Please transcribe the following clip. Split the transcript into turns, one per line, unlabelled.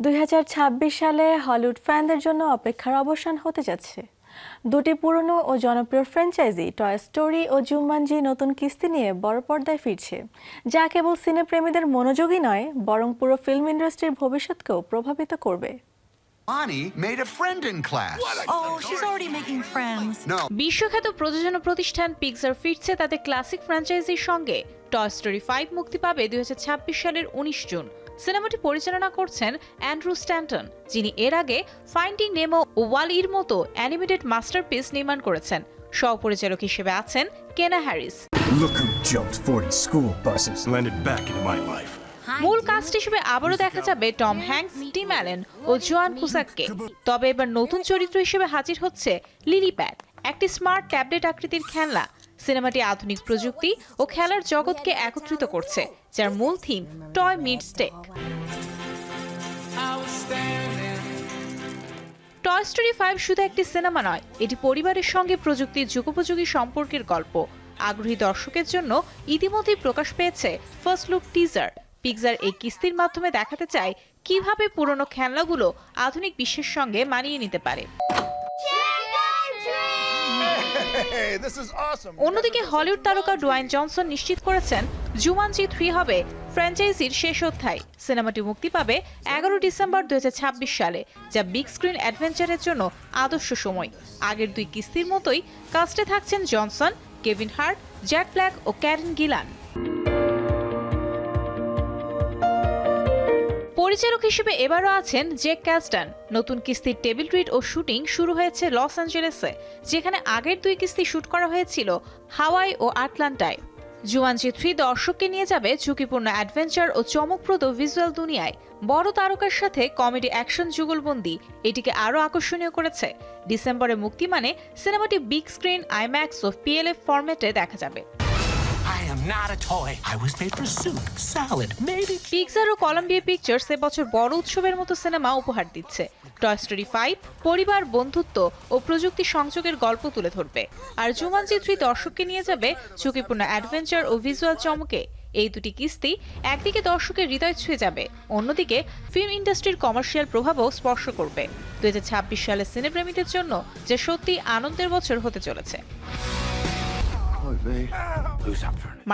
দুই হাজার ছাব্বিশ সালে হলিউড ফ্যানদের জন্য অপেক্ষার অবসান হতে যাচ্ছে। দুটি পুরনো ও জনপ্রিয় ফ্র্যাঞ্চাইজি টয় স্টোরি ও জুম্বানজি নতুন কিস্তি নিয়ে বড় পর্দায় ফিরছে যা কেবল সিনেপ্রেমীদের মনোযোগই নয় বরং পুরো ফিল্ম ইন্ডাস্ট্রির ভবিষ্যৎকেও প্রভাবিত করবে.
Oh,
বিশ্বখ্যাত প্রযোজনা প্রতিষ্ঠান পিক্সার ফিরছে তাদের ক্লাসিক ফ্র্যাঞ্চাইজির সঙ্গে। টয় স্টোরি ফাইভ মুক্তি পাবে দুই হাজার ছাব্বিশ সালের উনিশ জুন। সিনেমাটি পরিচালনা করছেন অ্যান্ড্রু স্ট্যান্টন যিনি এর আগে ফাইন্ডিং নেমো ও ওয়ালির মতো অ্যানিমেটেড মাস্টারপিস নির্মাণ করেছেন। সহ-পরিচালক হিসেবে আছেন Kenna Harris.
Look who jumped 40 school buses.
landed back into my life.
মূল কাস্ট হিসেবে আবারও দেখা যাবে টম হ্যাঙ্কস টিম অ্যালেন ও জোয়ান কুসাককে তবে এবার নতুন চরিত্র হিসেবে হাজির হচ্ছে লিলি প্যাড একটি স্মার্ট ট্যাবলেট আকৃতির খেলনা। সিনেমাটি আধুনিক প্রযুক্তি ও খেলার জগৎকে একত্রিত করছে, যার মূল থিম টয় মিড স্টেক টয় স্টোরি ফাইভ শুধু একটি সিনেমা নয়, এটি পরিবারের সঙ্গে প্রযুক্তির যুগোপযোগী সম্পর্কের গল্প। আগ্রহী দর্শকের জন্য ইতিমধ্যেই প্রকাশ পেয়েছে ফার্স্ট লুক টিজার। পিকজার এই কিস্তির মাধ্যমে দেখাতে চায় কীভাবে পুরনো খেলনাগুলো আধুনিক বিশ্বের সঙ্গে মানিয়ে নিতে পারে। অন্যদিকে হলিউড তারকা ডোয়াইন জনসন নিশ্চিত করেছেন, জুমানজি থ্রি হবে ফ্র্যাঞ্চাইজির শেষ অধ্যায়। সিনেমাটি মুক্তি পাবে এগারো ডিসেম্বর দুই হাজার ছাব্বিশ সালে, যা বিগ স্ক্রিন অ্যাডভেঞ্চারের জন্য আদর্শ সময়। আগের দুই কিস্তির মতোই কাস্টে থাকছেন Johnson, Kevin Hart, Jack Black ও ক্যারেন গিলান। পরিচালক হিসেবে এবারও আছেন জেক ক্যাস্টান। নতুন কিস্তির টেবিল ট্রিট ও শুটিং শুরু হয়েছে লস অ্যাঞ্জেলেসে, যেখানে আগের দুই কিস্তি শুট করা হয়েছিল হাওয়াই ও আটলান্টায়। জুয়ানজি থ্রি দর্শককে নিয়ে যাবে ঝুঁকিপূর্ণ অ্যাডভেঞ্চার ও চমকপ্রদ ভিজুয়াল দুনিয়ায়। বড় তারকার সাথে কমেডি অ্যাকশন যুগলবন্দি, এটিকে আরও আকর্ষণীয় করেছে। ডিসেম্বরে মুক্তি মানে সিনেমাটি বিগ স্ক্রিন, আইম্যাক্স ও পিএলএফ ফরম্যাটে দেখা যাবে।
I am not a toy. I was made for soup, salad, maybe.
ও কলম্বিয়া পিকচার্স এবছর বড় উৎসবের মতো সিনেমা উপহার দিচ্ছে। টয় স্টোরি ফাইভ পরিবার বন্ধুত্ব ও প্রযুক্তি সংযোগের গল্প তুলে ধরবে। আর জুমানজি থ্রি দর্শককে নিয়ে যাবে ঝুঁকিপূর্ণ অ্যাডভেঞ্চার ও ভিজুয়াল চমকে। এই দুটি কিস্তি একদিকে দর্শকের হৃদয় ছুঁয়ে যাবে অন্যদিকে ফিল্ম ইন্ডাস্ট্রির কমার্শিয়াল প্রভাবও স্পর্শ করবে। ছাব্বিশ সালের সিনেপ্রেমীদের জন্য যে সত্যি আনন্দের বছর হতে চলেছে।
Who's up for it?